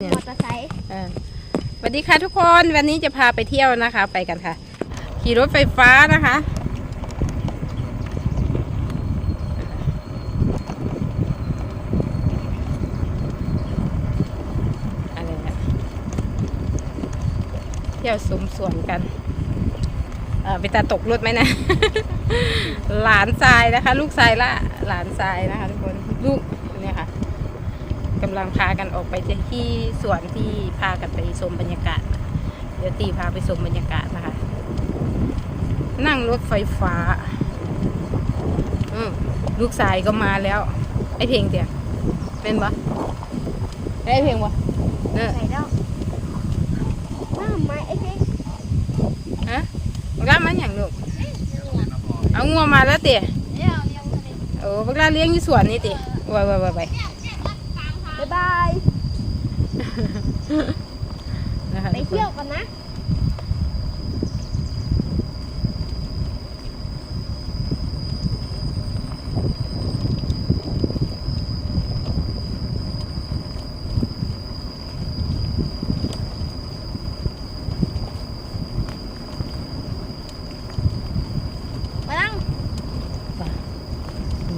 เนี่ยมอเตอร์ไซค์เออสวัสดีค่ะทุกคนวันนี้จะพาไปเที่ยวนะคะ ไปกันค่ะ ขี่รถไฟฟ้านะคะ อะไรนะเที่ยวสมสวนกันเออไปตาตกรถไหมนะ หลานทรายนะคะ ลูกทรายละหลานทรายนะคะทุกคนลูกเนี่ยค่ะ กำลังพากันออกไปที่สวนที่พากันไปชมบรรยากาศ เดี๋ยวตีพาไปชมบรรยากาศนะคะ นั่งรถไฟฟ้าอืมลูกสายก็มาแล้ว ไอเพลงเตียเป็นปะไอเพลงปะเออใส่แล้วน้าไม้ไอ้เพ่งฮะบักลามันอย่างลูกเอางัวมาแล้วเตียเดี๋ยวเลี้ยงทะเลโอ้บักลาเลี้ยงอยู่สวนนี่เตียไว้ไว้ไว้ไว้ บ๊ายบาย นะคะไปเที่ยวกันนะ มานั่ง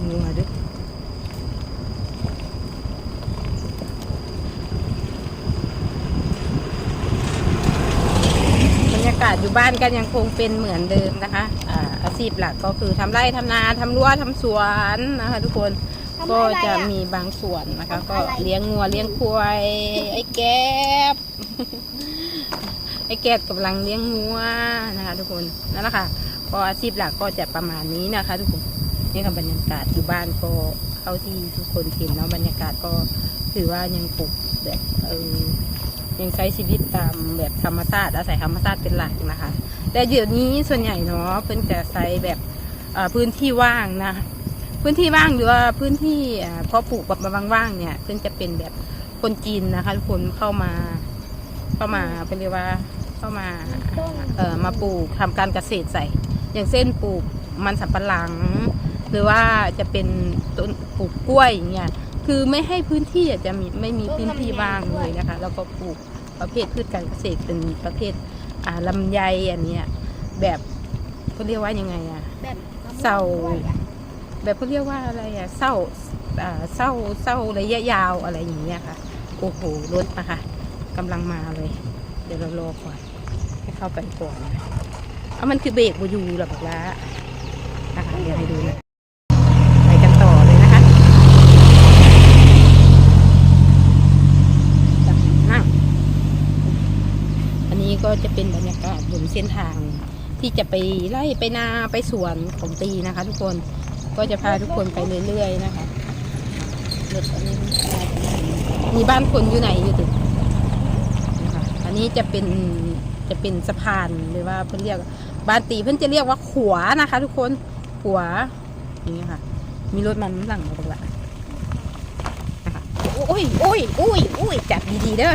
งัวด้วยบรรยากาศอยู่บ้านกันยังคงเป็นเหมือนเดิมนะคะอ่าอาชีพหลักก็คือทำไร่ทำนาทำรั้วทำสวนนะคะ ทุกคนทำก็อะไรจะอะมีบางส่วนนะคะทำก็อะไรเลี้ยงงัวเลี้ยงควายไอ้แก๊บ ไอ้แก๊บกำลังเลี้ยงงัวนะคะ ทุกคนนั่นแหละค่ะก็อาชีพหลักก็จะประมาณนี้นะคะ ทุกคนนี่ค่ะบรรยากาศอยู่บ้านก็เท่าที่ทุกคนเห็นเนาะบรรยากาศก็ถือว่ายังปลูกแบบเออ ยังใช้ชีวิตตามแบบธรรมชาติอาศัยธรรมชาติเป็นหลักนะคะ แต่เดี๋ยวนี้ส่วนใหญ่เนาะเพิ่นจะใช้แบบพื้นที่ว่างนะ พื้นที่ว่างหรือว่าพื้นที่เพาะปลูกแบบว่างๆเนี่ยซึ่งจะเป็นแบบคนจีนนะคะทุกคนเข้ามาเข้ามาเป็นเรียกว่าเข้ามาเอ่อมาปลูกทำการเกษตรใส่ อย่างเช่นปลูกมันสำปะหลัง หรือว่าจะเป็นต้นปลูกกล้วยอย่างเงี้ย คือไม่ให้พื้นที่อะจะมีไม่มีพื้นที่ว่างเลยนะคะ แล้วก็ปลูกประเภทพืชการเกษตรเป็นประเภทอ่าลำไยอันเนี้ยแบบเขาเรียกว่ายังไงอะแบบเสาแบบเขาเรียกว่าอะไรอะเศร้าอ่าเศร้าเศร้าระยะยาวอะไรอย่างเงี้ยค่ะ โอ้โหรถนะคะกำลังมาเลย เดี๋ยวเรารอก่อนให้เข้าไปก่อนนะเอามันคือเบรกบูยูหรอบอกละนะคะเดี๋ยวให้ดูนะไปกันต่อเลยนะคะจ้ะนั่งอันนี้ ก็จะเป็นบรรยากาศบนเส้นทาง ที่จะไปไล่ไปนาไปสวนของตีนะคะ ทุกคนก็จะพาทุกคนไปเรื่อยๆนะคะรถอันนี้มีบ้านคนอยู่ไหนอยู่ติดนะคะอันนี้จะเป็นจะเป็นสะพานหรือว่าเพื่อนเรียกบ้านตีเพื่อนจะเรียกว่าขวานะคะ ทุกคนขวาอย่างนี้ค่ะ มีรถมันหลังมาตรงละนะคะโอุ้ยโอ้ยโอ้ยโอ้ยจับดีๆเด้อ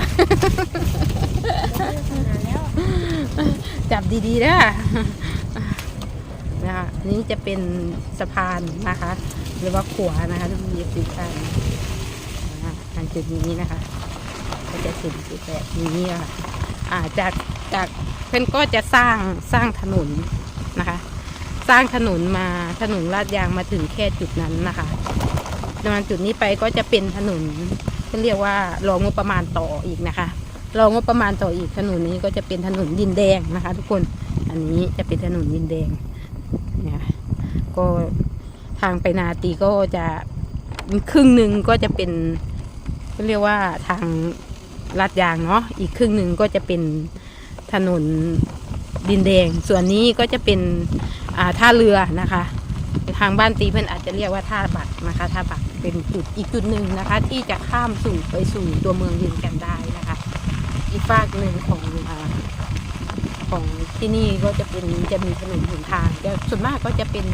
จับดีๆนะนะคะอันนี้จะเป็นสะพานนะคะ หรือว่าขวานะคะทุกทีสิท่านนะคะทางจุดนี้นะคะ ก็จะสินจุดแบบนี้ค่ะอ่าจากจากเพื่อนก็จะสร้างสร้างถนนนะคะ สร้างถนนมาถนนลาดยางมาถึงแค่จุดนั้นนะคะ มาณจุดนี้ไปก็จะเป็นถนนเขาเรียกว่ารองงบประมาณต่ออีกนะคะรองงบประมาณต่ออีกถนนนี้ก็จะเป็นถนนดินแดงนะคะ ทุกคนอันนี้จะเป็นถนนดินแดงเนี่ยก็ทางไปนาตีก็จะครึ่งหนึ่งก็จะเป็นเขาเรียกว่าทางลาดยางเนาะอีกครึ่งหนึ่งก็จะเป็นถนนดินแดง ส่วนนี้ก็จะเป็นอ่าท่าเรือนะคะ ทางบ้านตีเพื่อนอาจจะเรียกว่าท่าบักนะคะท่าบัก เป็นจุดอีกจุดหนึ่งนะคะ ที่จะข้ามสู่ไปสู่ตัวเมืองเวียงแก่นได้นะคะ อีกฝากหนึ่งของอของที่นี่ก็จะเป็นจะมีถนนหนทางแต่ส่วนมากก็จะเป็น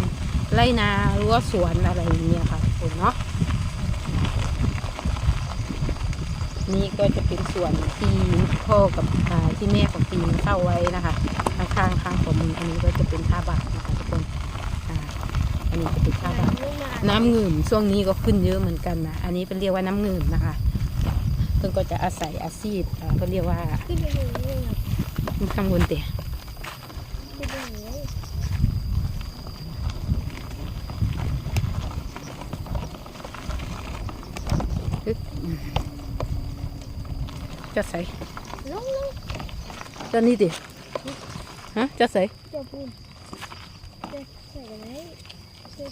ไรนาหรั้วสวนอะไรอย่างเงี้ยค่ะทุกคนเนาะนี่ก็จะเป็นส่วนที่พ่อกับที่แม่ของปีนเข้าไว้นะคะข้างข้างๆข้างของมืออันนี้ก็จะเป็นท่าบักนะคะ อันนี้จะเป็นท่าบักน้ำเงิมช่วงนี้ก็ขึ้นเยอะเหมือนกันนะ อันนี้เป็นเรียกว่าน้ำเงิมนะคะตพิ่นก็จะอาศัยอาชีพอ่าเขาเรียกว่าขึ้นไปเลยเลยครับข้างบนเตะขึ้นไปเลยจะใส่ลงลงตอนนี้ดิฮะจะใส่เดี๋ยวพูดจะใส่อะไรใส่ใส่ตรงนี้ดีกว่า ป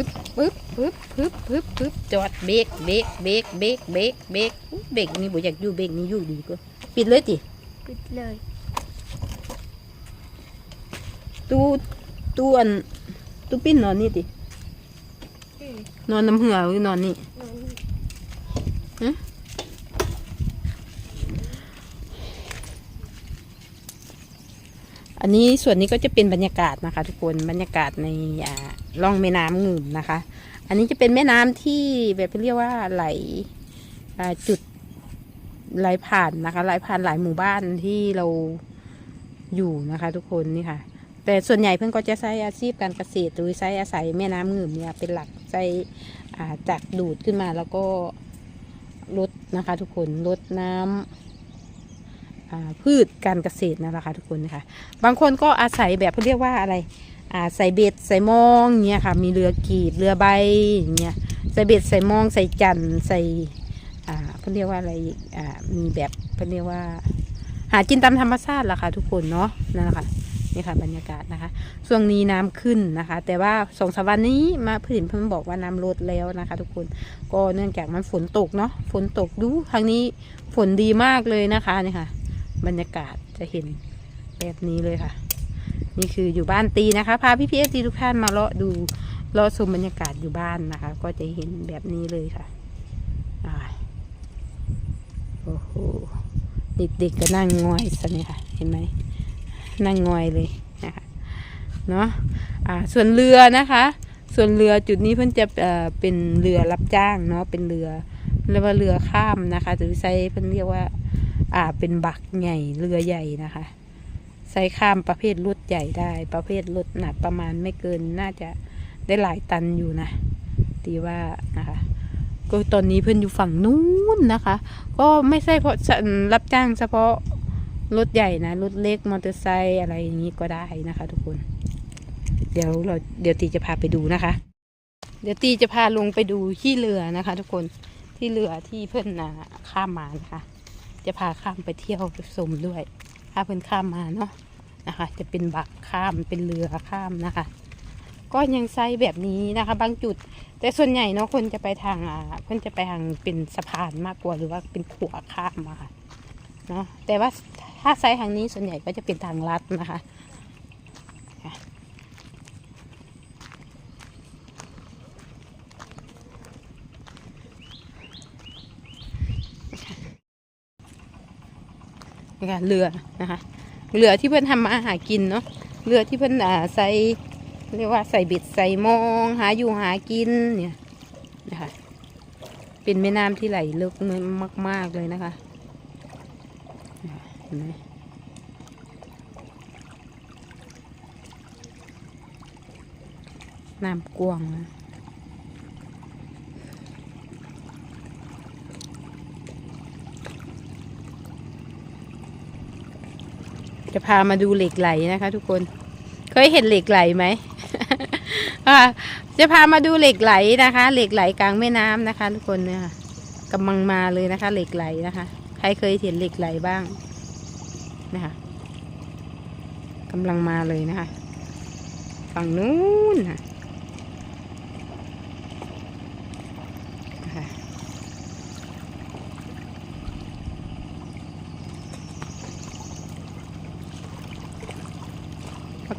ึ๊บปึ๊บปึ๊บปึ๊บปึ๊บปึ๊บจอดเบรกเบรกเบรกเบรกเบรกเบรกอุ๊ยเบรกนี่บ่อยากอยู่เบรกนี่อยู่ดีกว่าปิดเลยจิปิดเลยตู้ตู้อันตู้ปิ้นนอนนี่ติอืมนอนน้ำเหือหรือนอนนี่นอน อันนี้ส่วนนี้ก็จะเป็นบรรยากาศนะคะ ทุกคนบรรยากาศในอ่าร่องแม่น้ำงืมนะคะ อันนี้จะเป็นแม่น้ำที่แบบเรียกว่าไหลจุดไหลผ่านนะคะไหลผ่านหลายหมู่บ้านที่เราอยู่นะคะ ทุกคนนี่ค่ะ แต่ส่วนใหญ่เพื่อนก็จะใช้อาชีพการเกษตรหรือใช้อาศัยแม่น้ำงืมเนี่ยเป็นหลักใช้จากดูดขึ้นมาแล้วก็ลดนะคะ ทุกคนลดน้ำอ่า พืชการเกษตรนั่นแหละค่ะทุกคนนะคะบางคนก็อาศัยแบบเขาเรียกว่าอะไรใส่เบ็ดใส่มองเงี้ยค่ะมีเรือกีบเรือใบเงี้ยใส่เบ็ดใส่มองใส่จันทร์ใส่เขาเรียกว่าอะไรอ่ามีแบบเขาเรียกว่า หากินตามธรรมชาติล่ะค่ะทุกคนเนาะนั่นแหละค่ะนี่ค่ะบรรยากาศนะคะช่วงนี้น้ำขึ้นนะคะ แต่ว่าสองสามวันนี้มาเพื่อนเพิ่งบอกว่าน้ำลดแล้วนะคะ ทุกคนก็เนื่องจากมันฝนตกเนาะฝนตกดูทางนี้ฝนดีมากเลยนะคะนี่ค่ะ บรรยากาศจะเห็นแบบนี้เลยค่ะ นี่คืออยู่บ้านตีนะคะพาพี่พีเอซีทุกท่านมาเลาะดูเลาะชมบรรยากาศอยู่บ้านนะคะ ก็จะเห็นแบบนี้เลยค่ะโอ้โหเด็กๆก็นั่งงอยซะเนี่ยค่ะ เห็นไหมนั่งงอยเลยนะคะเนาะอ่าส่วนเรือนะคะ ส่วนเรือจุดนี้เพิ่นจะเอ่อเป็นเรือรับจ้างเนาะเป็นเรือเรียกว่าเรือข้ามนะคะหรือใช้เพิ่นเรียกว่า อ่าเป็นบักใหญ่เรือใหญ่นะคะใช้ข้ามประเภทรถใหญ่ได้ ประเภทรถหนักประมาณไม่เกินน่าจะได้หลายตันอยู่นะตีว่านะคะ ก็ตอนนี้เพื่อนอยู่ฝั่งนู้นนะคะ ก็ไม่ใช่เพราะรับจ้างเฉพาะรถใหญ่นะรถเล็กมอเตอร์ไซค์อะไรอย่างนี้ก็ได้นะคะ ทุกคน เดี๋ยวเราเดี๋ยวตีจะพาไปดูนะคะ เดี๋ยวตีจะพาลงไปดูที่เรือนะคะ ทุกคนที่เรือที่เพื่อนนะข้ามมานะคะ จะพาข้ามไปเที่ยวชมด้วย ถ้าเพิ่นข้ามมาเนาะนะคะ จะเป็นบักข้ามเป็นเรือข้ามนะคะ ก็ยังไซแบบนี้นะคะ บางจุด แต่ส่วนใหญ่เนาะคนจะไปทางอะเพิ่นจะไปทางเป็นสะพานมากกว่าหรือว่าเป็นขัวข้ามมาเนาะแต่ว่าถ้าไซทางนี้ส่วนใหญ่ก็จะเป็นทางลัดนะคะ นี่ค่ะเรือนะคะเรือที่เพื่อนทำมาหากินเนาะเรือที่เพื่อนอ่าใส่เรียกว่าใส่เบ็ดใส่มองหาอยู่หากินเนี่ยนะคะเป็นแม่น้ำที่ไหลลึกมาก ๆ เลยนะคะเห็นไหมน้ำกว้างนะ จะพามาดูเหล็กไหลนะคะ ทุกคน เคยเห็นเหล็กไหลไหมจะพามาดูเหล็กไหลนะคะ เหล็กไหลกลางแม่น้ำนะคะ ทุกคนเนี่ยกำลังมาเลยนะคะ เหล็กไหลนะคะ ใครเคยเห็นเหล็กไหลบ้างนะคะกำลังมาเลยนะคะ ฝั่งนู้นนะ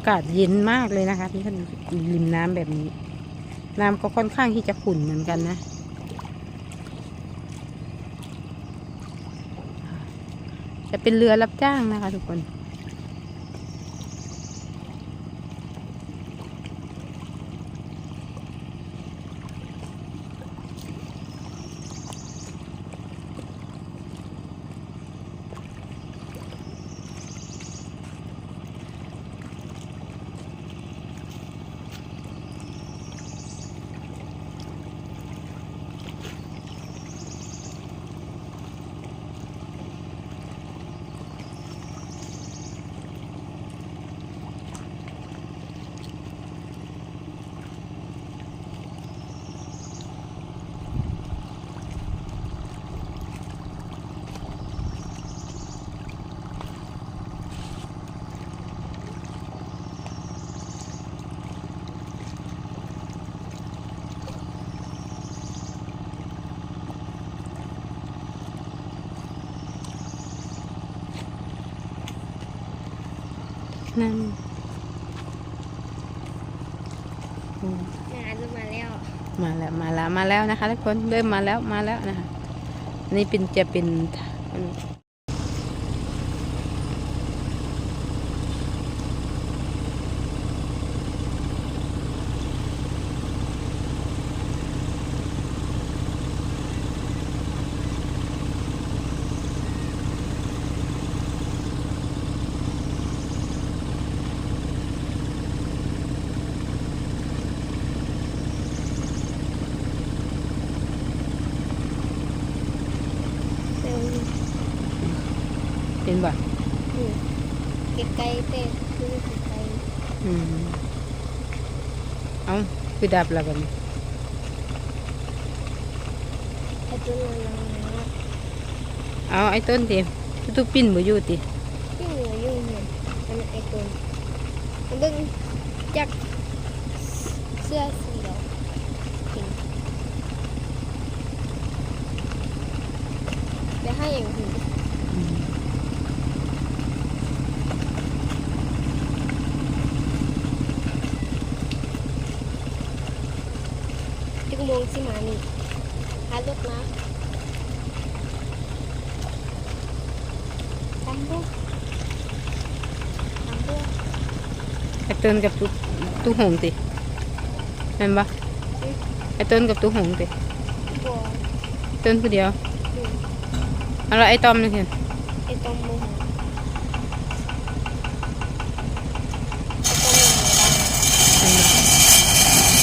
ากาศเย็นมากเลยนะคะที่ท่านริมน้ำแบบนี้ น้ำก็ค่อนข้างที่จะขุ่นเหมือนกันนะ จะเป็นเรือรับจ้างนะคะทุกคน มาแล้วมาแล้วนะคะทุกคนเริ่มมาแล้วมาแล้วนะคะนี่เป็นจะเป็นอันเป็เป็นนบ่ เก็บไก่เต้คือเก็บไก่ อืมเอา คือดับแล้วบัดนี้ไอ้ตัวนั้นนะ เอาไอ้ต้นติตุ๊กปิ้นบ่อยู่ติ ที่เหลืออยู่เนี่ยมันไอ้ตัวมันเบิ่งจากเสื้อสีเขียวเห็นเดี๋ยวให้อย่างอื่น อืม จุกโมงสิมานี่หารถนะตามด้วยตามด้วย ไอ้ต้นกับตุ๊กตุ๊กหงติแม่นบ่ไอ้ต้นกับตุ๊กหงติบัวต้นผู้เดียวหนึ่งเอาแล้วไอ้ต้อมนี่เห็น ไอ้ตรงโมโหไอ้ตรงโมโหได้ แม่นบ่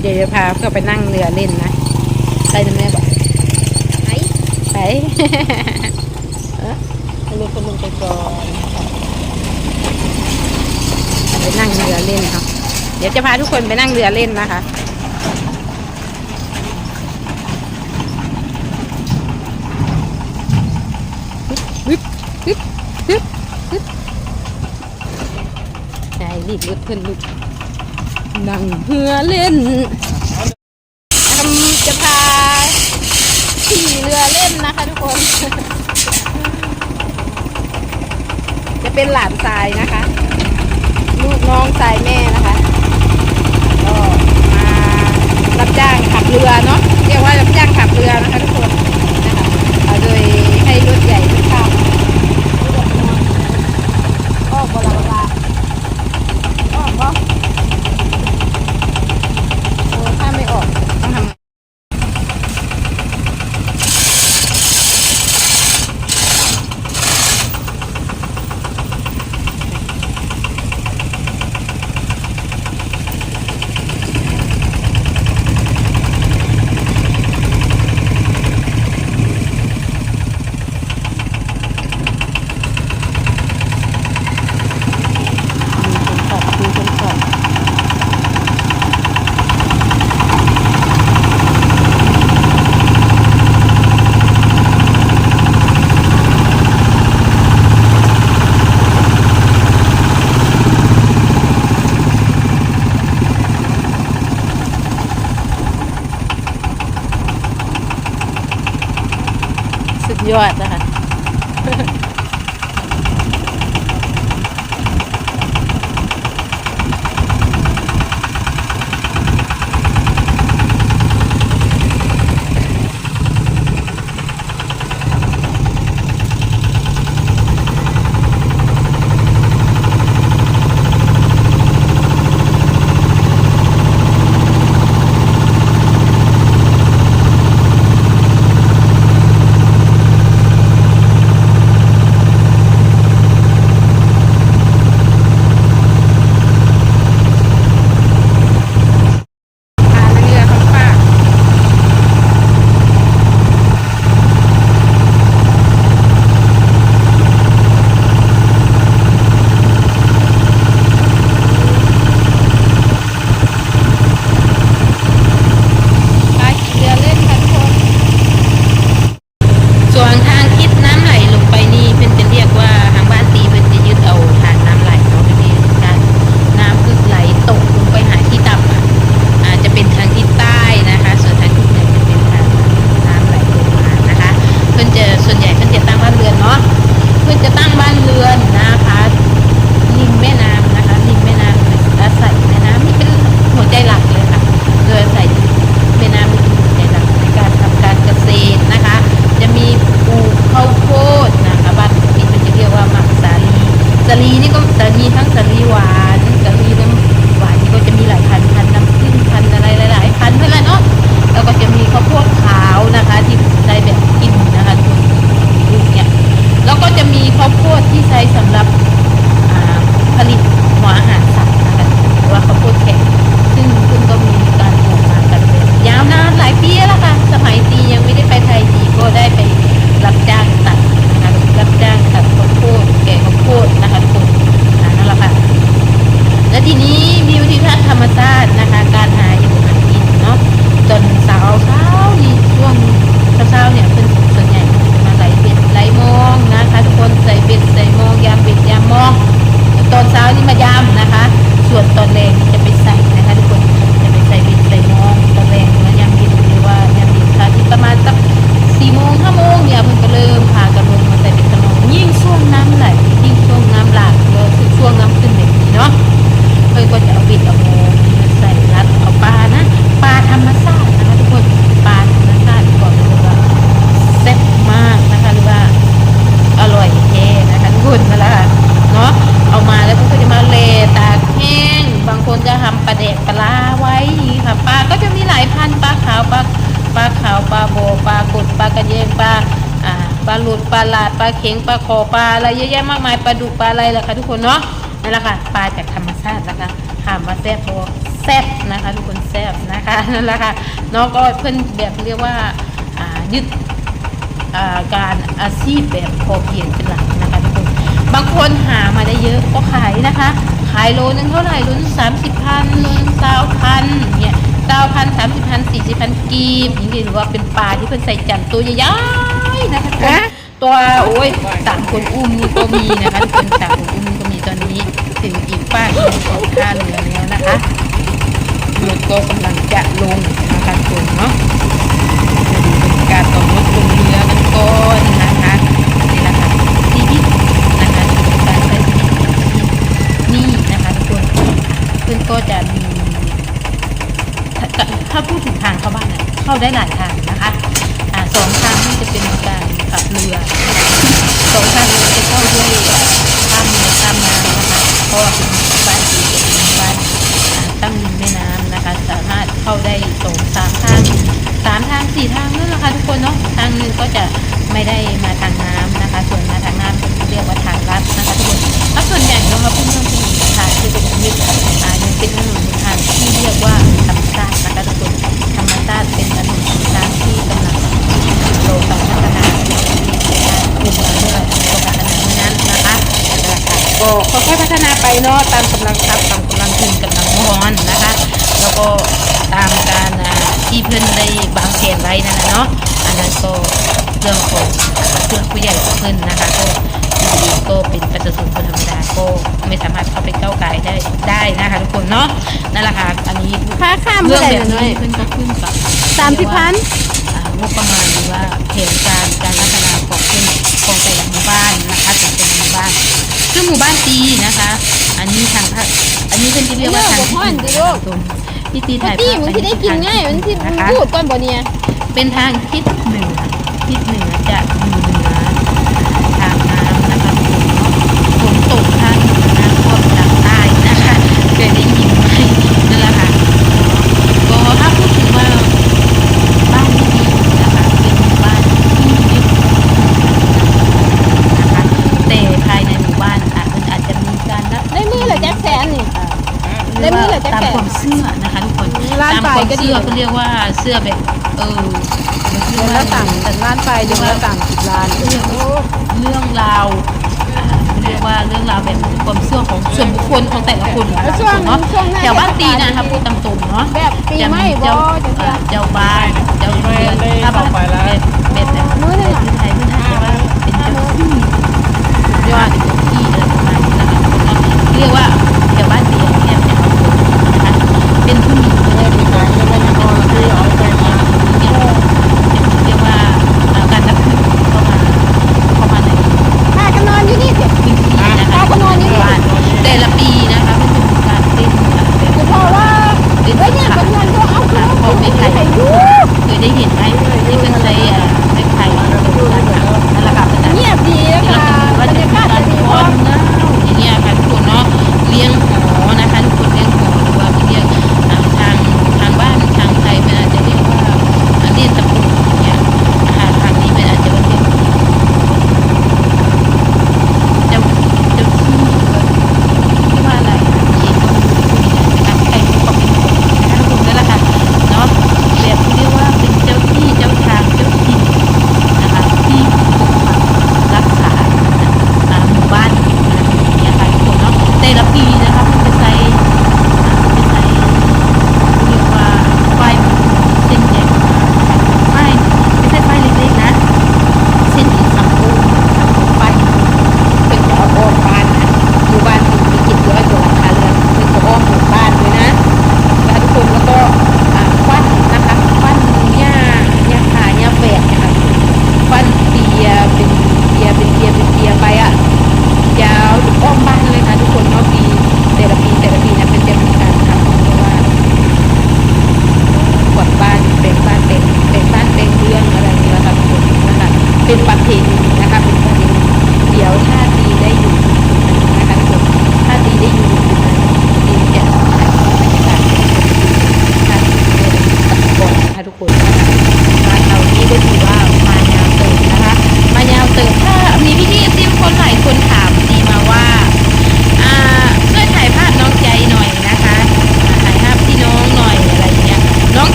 เดี๋ยวจะ พาเพื่อไปนั่งเรือเล่นนะใช่ไมแม่บอกไอ้ไปเออลูกคนลงไปก่อนไปนั่งเรือเล่นครับเดี๋ยวจะพาทุกคนไปนั่งเรือเล่นนะคะฮึบฮึบฮึบฮึบใจรีบลุกขึ้นลุกนั่งเรือเล่นทำจะพา ขี่เรือเล่นนะคะทุกคน จะเป็นหลานทรายนะคะ ลูกน้องทรายแม่นะคะก็มารับจ้างขับเรือเนาะเรียกว่ารับจ้างขับเรือนะคะทุกคนนะคะเอาโดยให้รถใหญ่ทุกข้า จะมีข้าวโพดที่ใช้สำหรับผลิตหัวอาหารสัตว์นะคะหรือว่าข้าวโพดแข็งซึ่งซึ่งก็มีการปลูกมากันเป็นยาวนานหลายปีแล้วค่ะ สมัยตียังไม่ได้ไปไทยดีก็ได้ไปรับจ้างตัดนะคะรับจ้างตัดข้าวโพดแก่ข้าวโพดนะคะทุกคนนั่นแหละค่ะ และทีนี้วิวทิวทัศน์ธรรมชาตินะคะ การหาอยู่หากินเนาะจนสาวเช้านี่ช่วงเช้าเนี่ยเพิ่น นะคะทุกคนใส่เบ็ดใส่มองยามเบ็ดยามมองตอนเช้านี่มายามนะคะ ส่วนตอนแรงจะไปใส่นะคะทุกคนจะไปใส่เบ็ดใส่มองตอนแรงและยามเย็นหรือว่ายามเย็นค่ะที่ประมาณสักสี่โมงห้าโมงเนี่ยมันก็เริ่มพากันลงมาใส่เบ็ดกันมองยิ่งช่วงน้ำไหลยิ่งช่วงน้ำหลากเลยช่วงน้ำขึ้นแบบนี้เนาะ ลาหลาหลาดปลาเข็งปลาคอปลาอะไรเยอะแยะมากมายปลาดุกปลาอะไรล่ะค่ะทุกคนเนาะนั่นแหละค่ะปลาจากธรรมชาตินะคะถามาแซ่บบ่แซ่บนะคะทุกคนแซ่บนะคะนั่นแหละค่ะเนาะก็เพิ่อนแบบเรียกว่ายึดการอาชีพแบบพอเพียงเป็นหลักนะคะทุกคนบางคนหามาได้เยอะก็ขายนะคะ ขายโลนึงเท่าไหร่โลนึงสามสิบพันโลนึงเก้าพันเนี่ยเก้าพันสามสิบพันสี่สิบพันกีบอย่างนี้หรือว่าเป็นปลาที่เพิ่อนใส่จันตัวใหญ่ๆนะคะ ตัวโอ้ยสามคนอุ้มนี่ก็มีนะคะทุกคนสามคนอุ้มนี่ก็มีตอนนี้ถึงอีกป้างของท่าเรือแล้วนะคะเรือก็กำลังจะลงนะคะทุกคนเนาะการต่อรถลงเรือกันก่อนนะคะนี่แหละคะชีวิตนะคะการใช้ชีวิตนี่นะคะทุกคนเพื่อนก็จะมีถ้าพูดถึงทางเข้าบ้านเข้าได้หลายทางนะคะสองทางที่จะเป็นการับเรือสองทางนี้จะเข้าด้วยข้ามเรือข้ามน้ำนะคะเพราะว่าเป็นบ้านที่เป็นบ้านอ่าตั้งริมแม่น้ำนะคะ สามารถเข้าได้สองสามทางสามทางสี่ทางนั่นแหละค่ะทุกคนเนาะทางหนึ่งก็จะไม่ได้มาทางน้ำ กำลังทรัพย์ตามกำลังทุนกำลังร้อนนะคะ แล้วก็ตามการอ่าที่เพื่อนได้วางแผนไว้นั่นแหละเนาะอันนั้นก็เรื่องของเพื่อนผู้ใหญ่ของเพื่อนนะคะก็อยู่ดีๆก็เป็นประชาชนคนธรรมดาก็ไม่สามารถเข้าไปก้าวไก่ได้ได้นะคะทุกคนเนาะนั่นแหละค่ะอันนี้ค่าข้ามเรื่องเท่าไหร่แบบน้อยนี้เพิ่นก็ขึ้นกับสามสิบพันอ่างบประมาณหรือว่าแผนการการพัฒนาของเพิ่นของแต่ละหมู่บ้านนะคะของแต่ละหมู่บ้านซึ่งหมู่บ้านตีนะคะอั นนี้ทางภาคอันนี้เพิ่นจะเรียกว่าทางที่ตนที่ตีถ่ายตี้ภาพมันที่ได้กินง่ายมันที่นะคะพูดก่อนบ่เนี่ยเป็นทางทิศเหนือทิศเหนือจะอยู่เหนือทางน้ำนะคะฝนตกทางเหนือน้ำท่วมทางใต้นะคะเคยได้ยินไหมนั่นแหละค่ะก็ถ้าพูดถึงว่า บ้านที่ดีนะคะเป็นหมู่บ้านที่ยึดนะคะแต่ภายในหมู่บ้านอาจมันอาจจะมีการนับ ได้มือเหรอแจ็คแสนนี่ เรียกว่าได้มือเหรอจ๊ะตามแขกความเชื่อนะคะทุกคนร้านตามปลายความก็ดี เชื่อเขาเรียกว่าเสื้อแบบเออมันเรียกว่าแต่ร้านไปเดือนละสามสิบล้านเรื่องเรื่องราวอ่าเรียกว่าเรื่องราวแบบความเชื่อของส่วนบุคคลของแต่ละคนนะคะช่วงเนาะช่วงหน้าแถวบ้านตีนะคะพูดตามตรงเนาะแบบปีจะใหม่มีบ่เจ้าจะเอ่เสียอเจ้าบ้านเจ้าเรือนถ้าบ้าน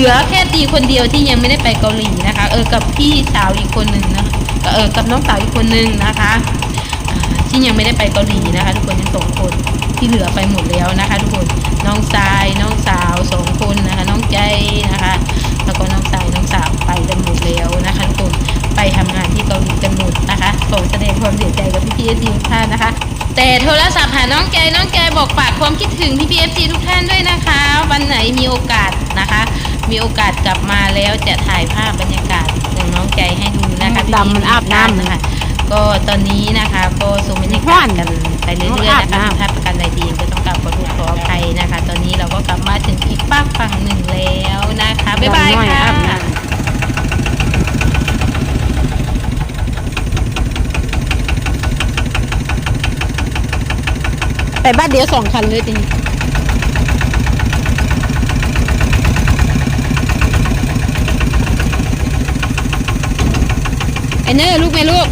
ลือแค่ตีคนเดียวที่ยังไม่ได้ไปเกาหลีนะคะ เออกับพี่สาวอีกคนหนึ่งนะเออกับน้องสาวอีกคนหนึ่งนะคะที่ยังไม่ได้ไปเกาหลีนะคะ ทุกคนยังสองคนที่เหลือไปหมดแล้วนะคะ ทุกคนน้องทรายน้องสาวสองคนนะคะ น้องใจนะคะ แล้วก็น้องทรายน้องสาวไปกันหมดแล้วนะคะทุกคนไปทำงานที่เกาหลีกันหมดนะคะขอแสดงความเสียใจกับพี่พีเอฟซีวท่านนะคะ แต่โทรศัพท์หาน้องใจน้องใจบอกฝากความคิดถึงพี่พีเอฟซีทุกท่านด้วยนะคะ วันไหนมีโอกาสนะคะ มีโอกาสกลับมาแล้วจะถ่ายภาพบรรยากาศของน้องใจให้ดูนะคะดำมันอาบน้ำนะคะก็ตอนนี้นะคะก็สมบรรยากาศกันไปเรื่อยๆนะคะถ้าประกันใดดีก็ต้องกลับขอโทษขออภัยนะคะ ตอนนี้เราก็กลับมาถึงอีกฝากฝั่งหนึ่งแล้วนะคะบ๊ายบายค่ะไปบ้านเดียวสองคันเลยจริง ไอันนี้ลูกแม่ลูก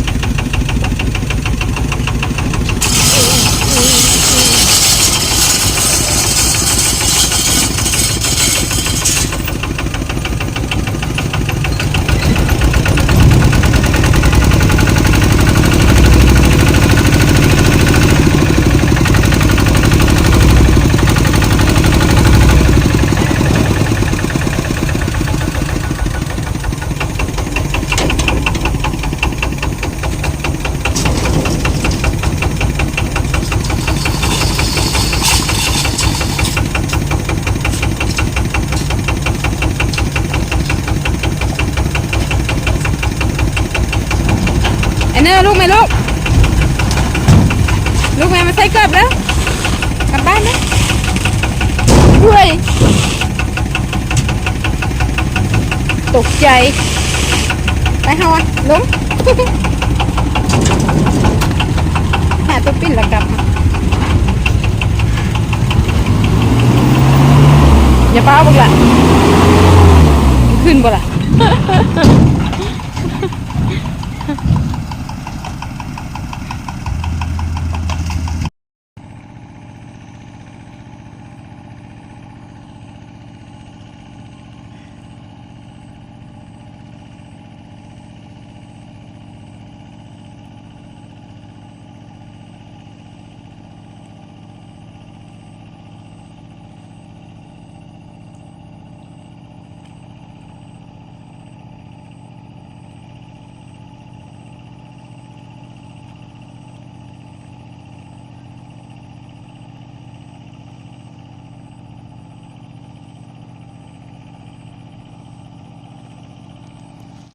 จะป้าบึงละขึ้นบ่ละ